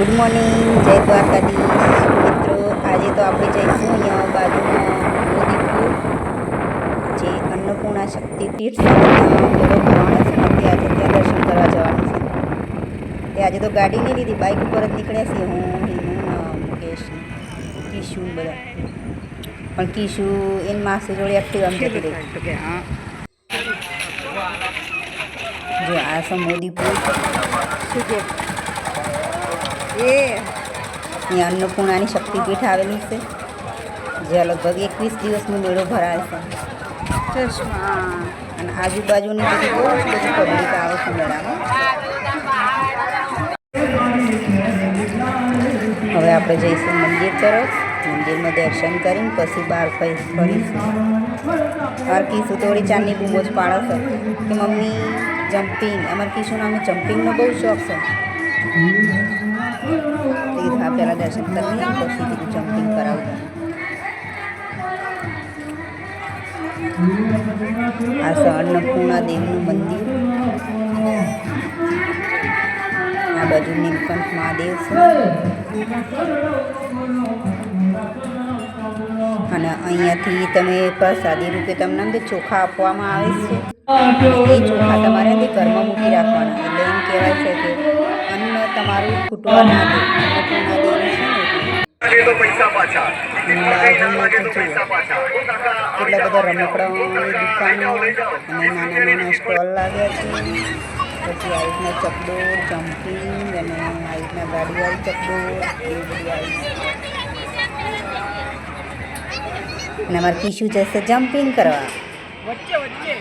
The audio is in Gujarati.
ગુડ મોર્નિંગ જય દ્વારકાધીશ મિત્રો આજે તો આપણે જઈશું અહીંયા બાજુમાં મોદીપુર જે અન્નપૂર્ણા શક્તિપીઠ છે. ત્યાં મેળો ભરવાનો છે ને તે આજે ત્યાં દર્શન કરવા જવાનું છે. તે આજે તો ગાડી નહીં લીધી બાઇક ઉપર જ નીકળ્યા છીએ હું હિમુ મુકેશ કિશુ બધા. પણ કિશુ એન માસી જોડે એક્ટિવામાં જતી રહી. જો આ છે મોદીપુર શું કે એ. અહીંયા અન્નપૂર્ણાની શક્તિપીઠ આવેલી છે. જે લગભગ એકવીસ દિવસનો મેળો ભરાય છે. અને આજુબાજુની બધી બહુ જ બધી પબ્લિક આવે છે મેળામાં. હવે આપણે જઈશું મંદિર તરફ. મંદિરમાં દર્શન કરીને પછી બહાર ફરી ફરીશું. મારે કીશું થોડી ચાંદની બૂમો જ પાડે છે. કે મમ્મી જમ્પિંગ. અમારે કીશું નામે જમ્પિંગનો બહુ શોખ છે. કીધું હા પહેલાં દર્શન કરી લઈએ, પછી કીધું જમ્પિંગ કરાવું આ છે અન્નપૂર્ણા દેવીનું મંદિર આ બાજુ નીલકંઠ મહાદેવ છે અને અહીંયાથી તમે પ્રસાદી રૂપે તમને અંદર ચોખા આપવામાં આવે છે એ ચોખા તમારે ઘરમાં મૂકી રાખવાના એટલે એમ કહેવાય છે કે તમારું ખૂટવા ના દે એટલે. બધા રમકડાઓની દુકાનો અને નાના નાના સ્ટોલ લાગ્યા છે. પછી આવી રીતના ચકડોળ જમ્પિંગ અને આવી રીતના ગાડીવાળી ચકડો એ બધી આવી અને અમારે પીશું જશે જમ્પિંગ કરવા. વચ્ચે વચ્ચે.